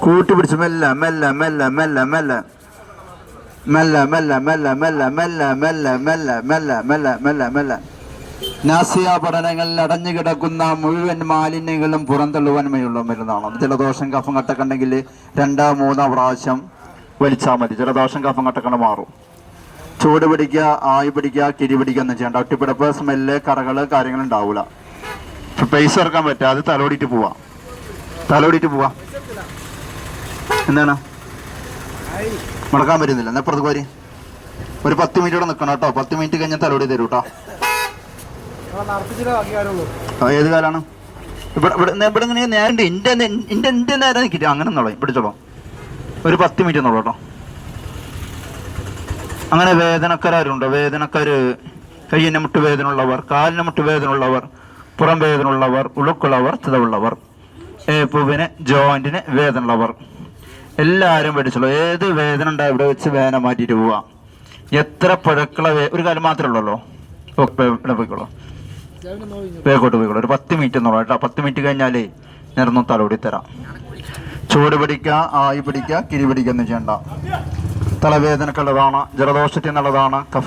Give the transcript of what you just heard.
കൂട്ടിപ്പിടിച്ച് മെല്ലെ മെല്ലെ മെല്ലെ മെല്ലെ മെല്ലെ മെല്ലെ മെല്ലെ മെല്ലെ മെല്ലെ മെല്ലെ മെല്ലെ മെല്ലെ മെല്ലെ മെല്ലെ മെല്ലെ മെല്ലെ നാസിയ പഠനങ്ങളിൽ അടഞ്ഞു കിടക്കുന്ന മുഴുവൻ മാലിന്യങ്ങളും പുറന്തള്ളുവാൻ വഴിയുള്ള മരുന്നാണ് ജലദോഷം കഫം കട്ടക്കണ്ടെങ്കിൽ രണ്ടോ മൂന്നോ പ്രാവശ്യം വലിച്ചാൽ മതി ജലദോഷം കഫം കട്ടക്കണ്ട മാറും ചൂട് പിടിക്കുക ആയി പിടിക്കുക കിരി പിടിക്കുക ഒന്നും ചെയ്യണ്ട ഒട്ടിപ്പിടപ്പ് സ്മെല്ല് കറകൾ ഇപ്പൊ പൈസ ഇറക്കാൻ പറ്റാതെ തലോടിയിട്ട് പോവാ തലോടിയിട്ട് പോവാ. എന്താണ്? മുടക്കാൻ പറ്റുന്നില്ല. എന്നാ ഇപ്പുറത്ത് പോരി. ഒരു പത്ത് മിനിറ്റ് കൂടെ നിൽക്കണം കേട്ടോ. പത്ത് മിനിറ്റ് കഴിഞ്ഞാൽ തലോടി തരൂ കേട്ടോ. ഏത് കാലാണ്? ഇവിടെ ഇവിടെ ഇങ്ങനെ നേരം ഇന്റെ ഇന്റെ ഇന്റെ നേരം നിൽക്കില്ല അങ്ങനെ എന്നോളൂ പിടിച്ചോളൂ. ഒരു പത്ത് മിനിറ്റ് എന്നോളൂ കേട്ടോ. അങ്ങനെ വേദനക്കാരുണ്ടോ? വേദനക്കാര് കയ്യിന് മുട്ട് വേദന ഉള്ളവർ കാലിന് മുട്ട് വേദന ഉള്ളവർ പുറം വേദന ഉള്ളവർ ഉളുക്കുള്ളവർ ചിതവുള്ളവർ. ജോയിന്റിന് വേദന ഉള്ളവർ എല്ലാവരും പഠിച്ചുള്ളൂ ഏത് വേദന ഉണ്ടാവും ഇവിടെ വെച്ച് വേദന മാറ്റിയിട്ട് പോവാ. എത്ര പഴക്കള ഒരു കാലം മാത്രമേ ഉള്ളല്ലോ. ഓക്കെ പോയിക്കോളൂ. വേഗോട്ട് പോയിക്കോളൂ. ഒരു പത്ത് മിനിറ്റ് എന്നുള്ള കേട്ടോ. പത്ത് മിനിറ്റ് കഴിഞ്ഞാലേ ഞാനൊന്ന് തലോടി തരാം. ചൂട് പിടിക്കുക ആയി പിടിക്കുക കിരി പിടിക്കുക ഒന്നും ചെയ്യണ്ട. തലവേദനക്കുള്ളതാണ് കഫ